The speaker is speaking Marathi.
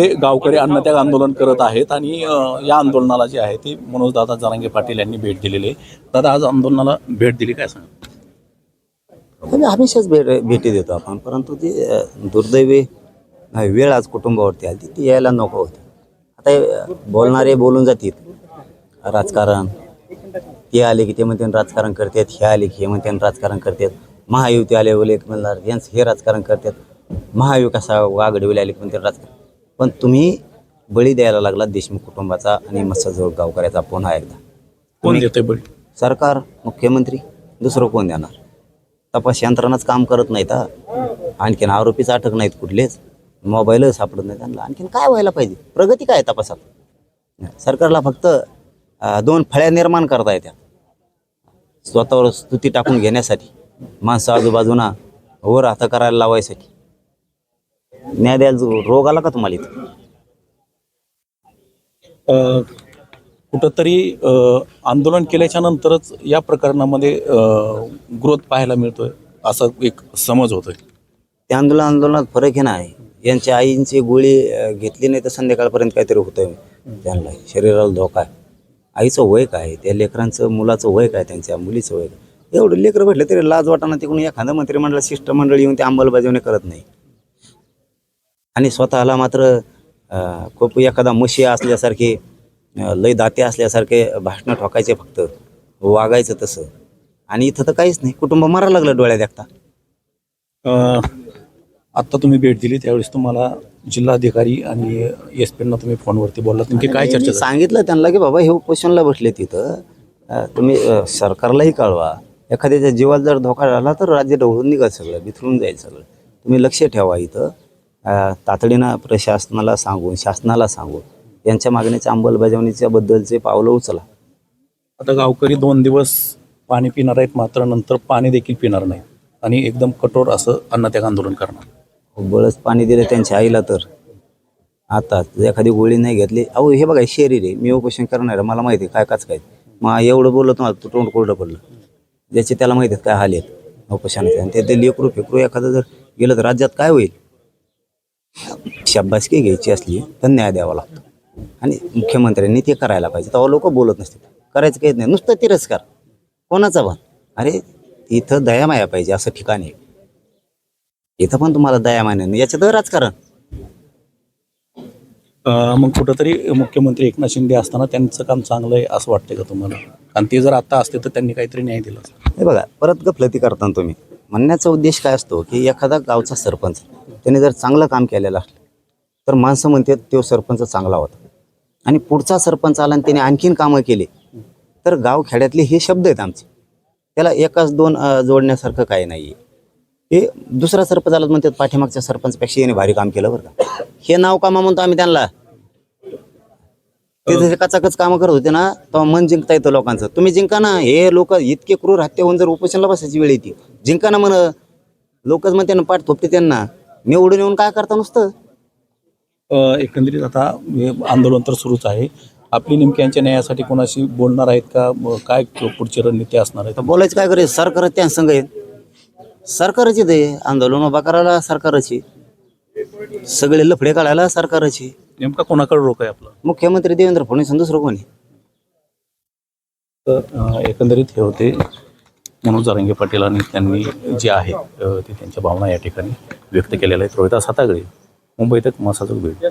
हे गावकरी अन्नत्याग आंदोलन करत आहेत आणि या आंदोलनाला जे आहे ते मनोजदादा जरांगे पाटील यांनी भेट दिलेली आहे. दादा आज आंदोलनाला भेट दिली काय सांगा? हमेशाच भेट भेटी देतो आपण परंतु ती दुर्दैवी वेळ आज कुटुंबावरती आली. ती यायला नको होती. आता बोलणारे बोलून जातील. राजकारण ते आले की ते म्हणते राजकारण करतात हे आले की हे म्हणते राजकारण करतात. महायुती आले बोले एक म्हणणार यांचं हे राजकारण करतात. महाविकास आघाडीवाले आले की म्हणते राजकारण पण तुम्ही बळी द्यायला लागला देशमुख कुटुंबाचा आणि मत्स्यजोड गावकऱ्याचा पुन्हा एकदा. कोण देतोय बळी? सरकार मुख्यमंत्री दुसरं कोण देणार? तपास यंत्रणाच काम करत नाहीत आणखीन आरोपीच अटक नाहीत कुठलेच. मोबाईलच सापडत नाही त्यांना. आणखीन काय व्हायला पाहिजे? प्रगती काय तपासात? सरकारला फक्त दोन फळ्या निर्माण करता येत्या. स्वतःवर स्तुती टाकून घेण्यासाठी माणसं आजूबाजूना वर हात करायला लावायसाठी. न्याय द्यायला रोग आला का तुम्हाला इथं? अ, कुठंतरी अ, आंदोलन केल्याच्या नंतरच या प्रकरणामध्ये ग्रोथ पाहायला मिळतोय असा एक समज होतोय. त्या आंदोलन आंदोलनात फरक आहे ना यांच्या आईंची गोळी अं, घेतली नाही तर संध्याकाळपर्यंत काहीतरी होतंय. त्यांना शरीराला धोका आहे. आईचं वय काय आहे? त्या लेकरांचं मुलाचं वय काय त्यांच्या मुलीचं वय काय एवढं लेकरं भेटलं तरी लाज वाटाणा तिकडून एखादं मंत्रिमंडळ शिष्टमंडळ येऊन ते अंमलबजावणी करत नाही. आणि स्वतःला मात्र खूप एखादा म्हशी असल्यासारखे लय दाते असल्यासारखे भाषणं ठोकायचे फक्त. वागायचं तसं. आणि इथं तर काहीच नाही. कुटुंब मारायला लागलं डोळ्यात देखता आत्ता तुम्ही भेट दिली. त्यावेळेस तुम्हाला जिल्हाधिकारी आणि एस पींना तुम्ही फोनवरती बोलला नेमकी काय चर्चा? सांगितलं त्यांना की बाबा हे उपोषणला बसले तिथं तुम्ही सरकारलाही कळवा. एखाद्याच्या जीवाला जर धोका झाला तर राज्य ढवळून निघाल सगळं. बिथरून जाईल सगळं. तुम्ही लक्ष ठेवा इथं. तातडीनं प्रशासनाला सांगून शासनाला सांगून यांच्या मागणीच्या अंमलबजावणीच्या बद्दलचे पावलं उचला. आता गावकरी दोन दिवस पाणी पिणार आहेत मात्र नंतर पाणी देखील पिणार नाही आणि एकदम कठोर असं अन्नत्याग आंदोलन करणार. बळच पाणी दिलं त्यांच्या आईला तर. आता एखादी गोळी नाही घेतली अहो हे बघा हे शरीर आहे मी उपोषण करणार आहे मला माहिती आहे काय काच काय. मग एवढं बोललं तुम्हाला तू तोंड कोरडं पडलं. ज्याचे त्याला माहिती आहेत काय हाल आहेत उपोषणाचे. आणि ते लेकरू फेकरू एखादं जर गेलं तर राज्यात काय होईल? शाबासकी घ्यायची असली तर न्याय द्यावा लागतो. आणि मुख्यमंत्र्यांनी ते करायला पाहिजे. तेव्हा लोक बोलत नसतील. करायचं काहीच नाही. नुसतं तिरस्कार. कोणाचा पण अरे इथं दयामाया पाहिजे असं ठिकाण आहे. इथं पण तुम्हाला दयामाया नाही. याच्यात राजकारण. मग कुठंतरी मुख्यमंत्री एकनाथ शिंदे असताना त्यांचं काम चांगलं आहे असं वाटतंय का तुम्हाला? आणि ते जर आता असते तर त्यांनी काहीतरी न्याय दिला. हे बघा परत गफलती करता तुम्ही. म्हणण्याचा उद्देश काय असतो की एखादा गावचा सरपंच त्याने जर चांगलं काम केलेलं असलं तर माणसं म्हणतात तो सरपंच चांगला होता. आणि पुढचा सरपंच आला आणि त्याने आणखीन कामं केली तर गाव खेड्यातले हे शब्द आहेत आमचे. त्याला एकाच दोन जोडण्यासारखं काही नाही आहे हे दुसरा सरपंच आला म्हणतात पाठीमागच्या सरपंचपेक्षा याने भारी काम केलं बरं का. हे नाव कामा म्हणतो आम्ही त्यांना. ते जसे कचाकच कामं करत होते ना तेव्हा मन जिंकता येतं लोकांचं. तुम्ही जिंका ना हे लोक इतके क्रूर हत्या होऊन जर उपोषणला बसायची वेळ येते. जिंका ना म्हण. लोकच म्हणते ना पाठ थोपते त्यांना. निवडून येऊन काय करता नुसतं? अं, एकंदरीत आता हे आंदोलन तर सुरूच आहे. आपली नेमकी यांच्या न्यायासाठी कोणाशी बोलणार आहेत का? काय पुढची रणनीती असणार आहे? तर बोलायचं काय करायचं? सरकार त्या संघ सरकारची ते आंदोलन उभा करायला सरकारची सगळे लफडे काढायला सरकारची नेमका कोणाकडे रोख आहे आपलं? मुख्यमंत्री देवेंद्र फडणवीस आणि दुसरं कोणी? तर अं, एकंदरीत हे होते. मनोज जारंगे पाटील आणि त्यांनी जे आहे ते त्यांच्या भावना या ठिकाणी व्यक्त केलेल्या आहेत. रोहिदास हातागळे मुंबईत एक मसाजोग भेट